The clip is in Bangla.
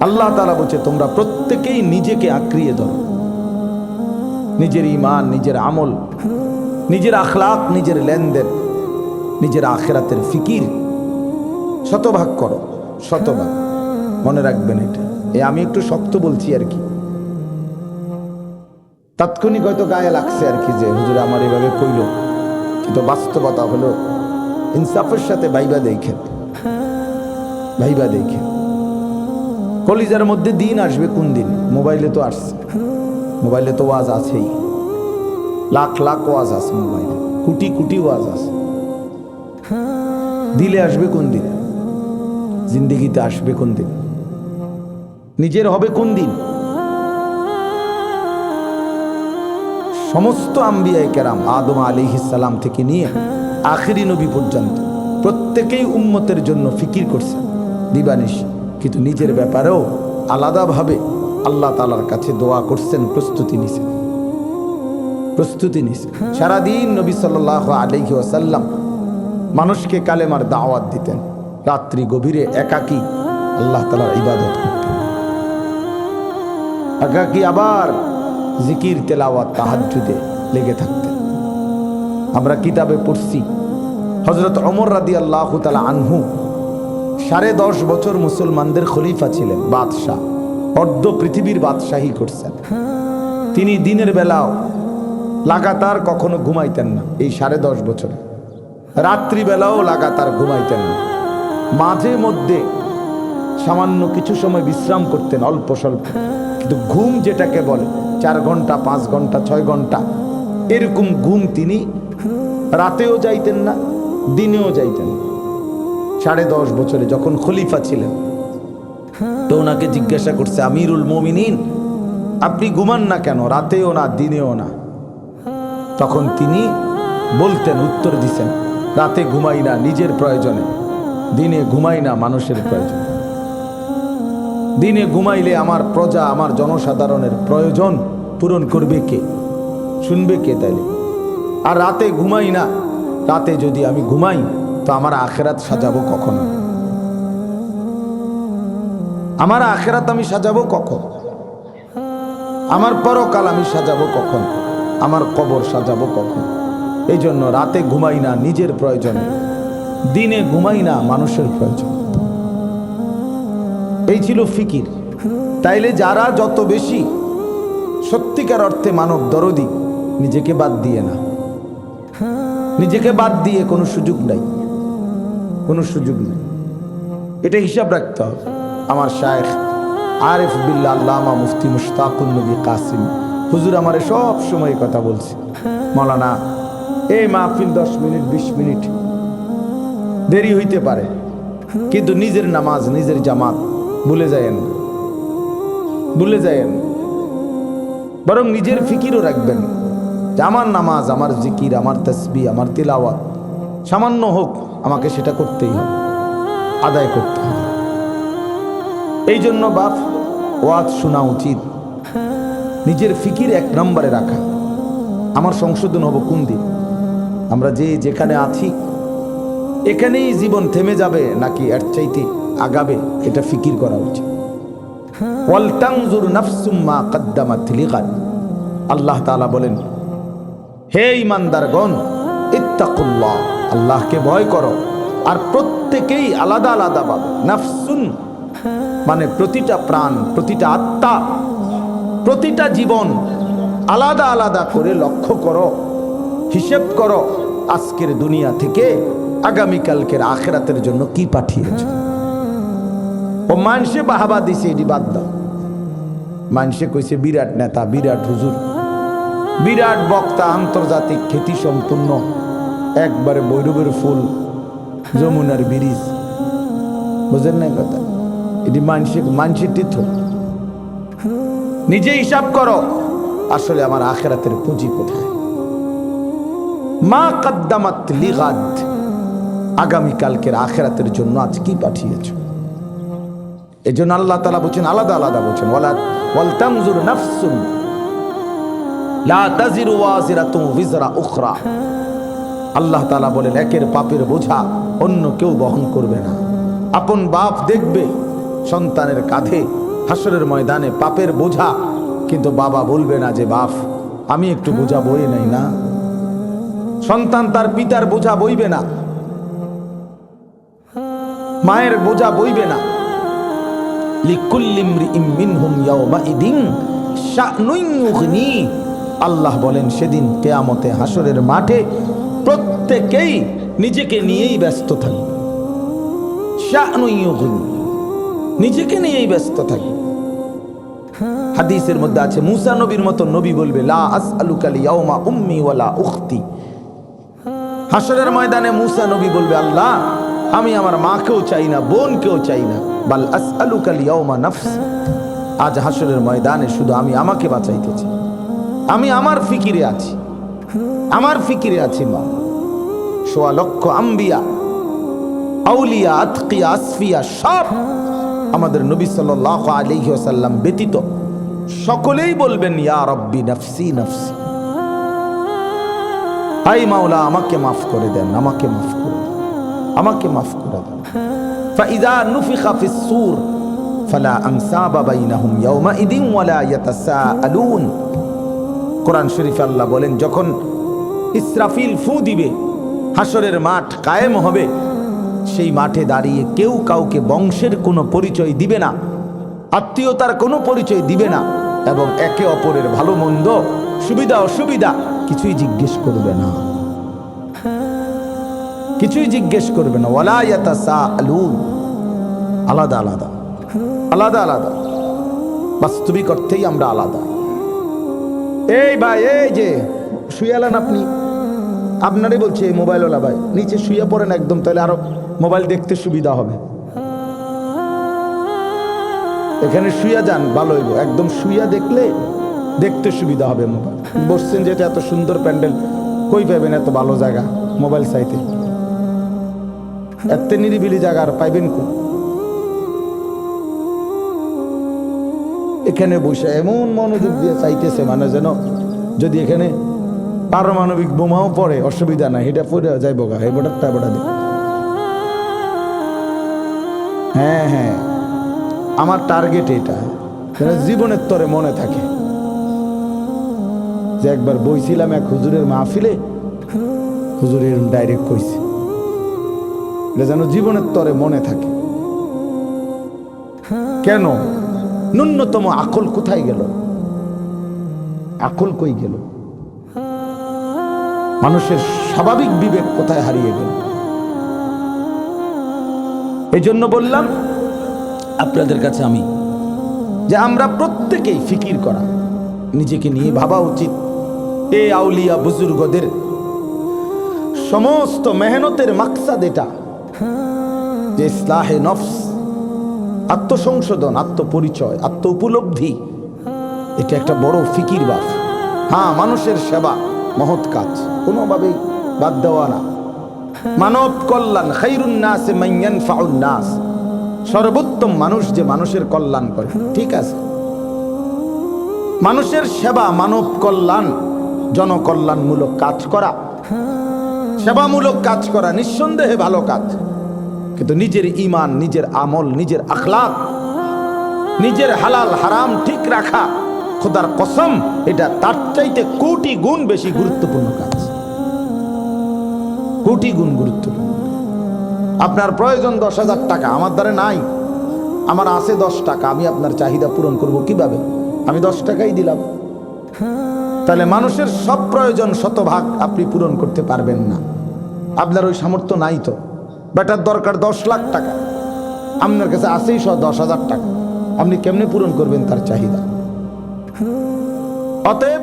আল্লাহ বলছে, তোমরা প্রত্যেকেই নিজেকে ধরো। নিজের ইমান নিজের আমল, নিজের আখলাক, নিজের লেনদেন, নিজের আখেরাতের ফিকির, শতভাগ করো, শতভাগ। মনে রাখবেন এটা। এ আমি একটু শক্ত বলছি আর কি। তাৎক্ষণিক হয়তো গায়ে লাগছে আর কি যে, হুজুর, আমার এভাবে কইল। কিন্তু বাস্তবতা হলো ইনসাফের সাথে ভাইবা দেখেন। ভাইবা দেখেন। কলিজার মধ্যে দিন আসবে কোন দিন? মোবাইলে তো আসছে। মোবাইলে তো ওয়াজ আছেই। লাখ লাখ ওয়াজ আছে মোবাইলে। কোটি কোটি ওয়াজ আছে। দিলে আসবে কোন দিন? জিন্দিগিতে আসবে কোন দিন? নিজের হবে কোন দিন? সমস্ত আম্বিয়ায় কেরাম আদম আলী সালাম থেকে নিয়ে আখিরি নবী পর্যন্ত প্রত্যেকেই উম্মতের জন্য ফিকির করছে। দিবানিশ, কিন্তু নিজের ব্যাপারেও আলাদাভাবে আল্লাহ তালার কাছে দোয়া করছেন, প্রস্তুতি নিছেন। প্রস্তুতি নিছেন। সারাদিন নবী সাল্লাহ আলহি ওয়াসাল্লাম মানুষকে কালেমার দাওয়াত দিতেন। রাত্রি গভীরে একাকী আল্লাহ তালার ইবাদত করতেন। একাকী আবার জিকির, তেলাওয়াত, তাহাজ্জুদে লেগে থাকতেন। আমরা কিতাবে পড়ছি হজরত অমর রাদি আল্লাহ তালা আনহু সাড়ে দশ বছর মুসলমানদের খলিফা ছিলেন, বাদশাহ, অর্ধ পৃথিবীর বাদশাহী করছেন। তিনি দিনের বেলাও লাগাতার কখনো ঘুমাইতেন না এই সাড়ে দশ বছরে। রাত্রিবেলাও লাগাতার ঘুমাইতেন না। মাঝে মধ্যে সামান্য কিছু সময় বিশ্রাম করতেন, অল্প স্বল্প। কিন্তু ঘুম যেটাকে বলে চার ঘণ্টা, পাঁচ ঘণ্টা, ছয় ঘণ্টা। এরকম ঘুম তিনি রাতেও যাইতেন না, দিনেও যাইতেন সাড়ে দশ বছরে যখন খলিফা ছিলেন, তো ওনাকে জিজ্ঞাসা করছে, আমিরুল মমিনিন, আপনি ঘুমান না কেন? রাতেও না, দিনেও না? তখন তিনি বলতেন, উত্তর দিছেন, রাতে ঘুমাই না, নিজের প্রয়োজনে। দিনে ঘুমাই না, মানুষের প্রয়োজনে। দিনে ঘুমাইলে আমার প্রজা, আমার জনসাধারণের প্রয়োজন। পূরণ করবে কে? শুনবে কে তাহলে? আর রাতে ঘুমাই না। রাতে যদি আমি ঘুমাই, তো আমার আখেরাত সাজাবো কখন? আমার আখেরাত আমি সাজাবো কখন? আমার পরকাল আমি সাজাবো কখন? আমার কবর সাজাবো কখন? এই জন্য রাতে ঘুমাই না নিজের প্রয়োজনে। দিনে ঘুমাই না মানুষের প্রয়োজন। এই ছিল ফিকির। তাইলে যারা যত বেশি সত্যিকার অর্থে মানব দরদি নিজেকে বাদ দিয়ে না। নিজেকে বাদ দিয়ে কোনো সুযোগ নাই। কোনো সুযোগ নেই। এটা হিসাব রাখতে হবে। আমার শায়েখ আরিফ বিল্লা আল্লামা মুফতি মুশতাকুল নবী কাসিম, হুজুর আমারে সব সময় কথা বলছে। মৌলানা, এই মাহফিল দশ মিনিট, বিশ মিনিট দেরি হইতে পারে, কিন্তু নিজের নামাজ, নিজের জামাত ভুলে যায়েন। ভুলে যায়েন। বরং নিজের ফিকিরও রাখবেন। যে আমার নামাজ, আমার জিকির, আমার তসবি, আমার তিলাওয়াত, সামান্য হোক আমাকে সেটা করতেই হবে, আদায় করতে হবে। এই জন্য বাপ, ওয়াজ শোনা উচিত। নিজের ফিকির এক নম্বরে রাখা। আমার সংশোধন হব কোন দিন? আমরা যে যেখানে আছি, এখানেই জীবন থেমে যাবে নাকি এর চাইতে আগাবে? এটা ফিকির করা উচিত। ওয়ালতানজুর নাফসুম মা কাদ্দামাত লিগাদ। আল্লাহ বলেন, হে ইমানদারগণ ইত্তাকুল্লাহ, আল্লাহকে ভয় করো। আর প্রত্যেকেই আলাদা আলাদা ভাবে। নাফসুন মানে প্রতিটা প্রাণ, প্রতিটা আত্মা, প্রতিটা জীবন আলাদা আলাদা করে লক্ষ্য করো, হিসেব করো, আজকের দুনিয়া থেকে আগামীকালকের আখেরাতের জন্য কি পাঠিয়েছে। ও মানুষে বাহাবা দিছে, এটি বাদ দাও। মানুষে কইছে, বিরাট নেতা, বিরাট হুজুর। বিরাট বক্তা, আন্তর্জাতিক খ্যাতি সম্পূর্ণ। একবারে বৈরবের ফুল, যমুনার ব্রিজ। বুঝেন না কথা? এটি মানসে মানসিক তীর্থ। নিজে হিসাব করো, আসলে আমার আখেরাতের পুঁজি কোথায়? মা কাদ্দামাত লিগাদ, আগামীকালকের আখেরাতের জন্য আজ কি পাঠিয়েছ? এই জন্য আল্লাহ তালা বলছেন আলাদা আলাদা বলছেন, ওয়ালা নাফসুন লা উখরা। আল্লাহ তালা বলেন, একের পাপের বোঝা অন্য কেউ বহন করবে না। আপন বাপ দেখবে, সন্তানের কাঁধে হাসরের ময়দানে পাপের বোঝা, কিন্তু বাবা বলবে না যে, বাপ, আমি একটু বোঝা বই নাই না। সন্তান তার পিতার বোঝা বইবে না। মায়ের বোঝা বইবে না। আল্লাহ বলেন, সেদিন কেয়ামতে হাসরের মাঠে প্রত্যেকেই নিজেকে নিয়েই ব্যস্ত থাকবে। নিজেকে নিয়েই ব্যস্ত থাকবে। হাদিসের মধ্যে আছে, মুসা নবীর মতো নবী বলবে, লা হাসরের ময়দানে মুসা নবী বলবে, আল্লাহ, আমি আমার মাকেও চাই না, বোনকেও চাই না। বাল আসআলুকাল ইয়াউমা আজ হাসরের ময়দানে শুধু আমি আমাকে বাঁচাইতেছি। আমি আমার ফিকিরে আছি। আমার ফিকিরে আছি মা। সোয়া লক্ষ আম্বিয়া, আউলিয়া, আতকিয়া, আসফিয়া সব আমাদের নবী সাল্লাল্লাহু আলাইহি ওয়াসাল্লাম ব্যতীত সকলেই বলবেন, ইয়া রব্বি নফসি নফসি। হাই মাওলা, আমাকে মাফ করে দেন, আমাকে মাফ করে দেন, আমাকে মাফ করে দেন। فإذا نفخ في الصور فلا أنساب بينهم يومئذ ولا يتساءلون কোরআন শরীফ আল্লাহ বলেন যখন ইসরাফিল ফু দিবে হাসরের মাঠ কায়েম হবে সেই মাঠে দাঁড়িয়ে কেউ কাউকে বংশের কোনো পরিচয় দিবে না আত্মীয়তার কোনো পরিচয় দিবে না এবং একে অপরের ভালো মন্দ সুবিধা অসুবিধা কিছুই জিজ্ঞেস করবে না কিছুই জিজ্ঞেস করবে না। ওয়ালায়াতা সা আলুন আলাদা আলাদা। আলাদা আলাদা। বাস্তবিক অর্থেই আমরা আলাদা। এই ভাই, এই যে শুয়ালেন আপনি। আপনারই বলছে এই মোবাইলওয়ালা ভাই, নিচে শুয়ে পড়েন একদম, তাহলে আরও মোবাইল দেখতে সুবিধা হবে। এখানে শুয়া যান, ভালো হইব। একদম শুয়া দেখলে দেখতে সুবিধা হবে মোবাইল। বসছেন যেটা এত সুন্দর প্যান্ডেল, কই পাবেন এত ভালো জায়গা মোবাইল সাইতে এত নিরিবিলি জায়গা আর পাইবেন কো? এখানে বসে এমন মনোযোগ দিয়ে চাইতেছে মানে যেন, যদি এখানে পারমাণবিক বোমাও পড়ে, অসুবিধা নাই, এটা পড়ে যাইব গা, এই বোটারটা বোটা দিয়ে হ্যাঁ হ্যাঁ আমার টার্গেট এটা জীবনের তরে মনে থাকে। যে একবার বইছিলাম এক হুজুরের মাহফিলে, হুজুরের ডাইরেক্ট কইছে এটা যেন জীবনের তরে মনে থাকে। কেন? ন্যূনতম আকল কোথায় গেল? আকল কই গেল? মানুষের স্বাভাবিক বিবেক কোথায় হারিয়ে গেল? এই জন্য বললাম, আপনাদের কাছে আমি, যে আমরা প্রত্যেকেই ফিকির করা, নিজেকে নিয়ে ভাবা উচিত। এ আউলিয়া বুজুর্গদের সমস্ত মেহনতের মাকসাদ এটা। যে ইসলাহে নফস, আত্মসংশোধন, আত্মপরিচয় আত্ম উপলব্ধি এটা একটা বড় ফিকির বাপ। হ্যাঁ মানুষের সেবা, মহৎ কাজ, কোনোভাবেই বাদ দেওয়া না। মানব কল্যাণ, খাইরুন নাস মাইয়ান ফাউন সর্বোত্তম মানুষ যে মানুষের কল্যাণ করে, ঠিক আছে। মানুষের সেবা, মানব কল্যাণ, জনকল্যাণমূলক কাজ করা। সেবামূলক কাজ করা, নিঃসন্দেহে ভালো কাজ। কিন্তু নিজের ইমান নিজের আমল, নিজের আখলাক নিজের হালাল, হারাম ঠিক রাখা খোদার কসম, এটা তার চাইতে কোটি গুণ বেশি গুরুত্বপূর্ণ কাজ। কোটি গুণ গুরুত্বপূর্ণ। আপনার প্রয়োজন দশ হাজার টাকা, আমার দ্বারা নাই। আমার আছে দশ টাকা, আমি আপনার চাহিদা পূরণ করব কীভাবে? আমি দশ টাকাই দিলাম। তাহলে মানুষের সব প্রয়োজন শতভাগ আপনি পূরণ করতে পারবেন না। আপনার ওই সামর্থ্য নাই তো। বেটার দরকার দশ লাখ টাকা। আপনার কাছে আসেই সব দশ হাজার টাকা। আপনি কেমনে পূরণ করবেন তার চাহিদা? অতএব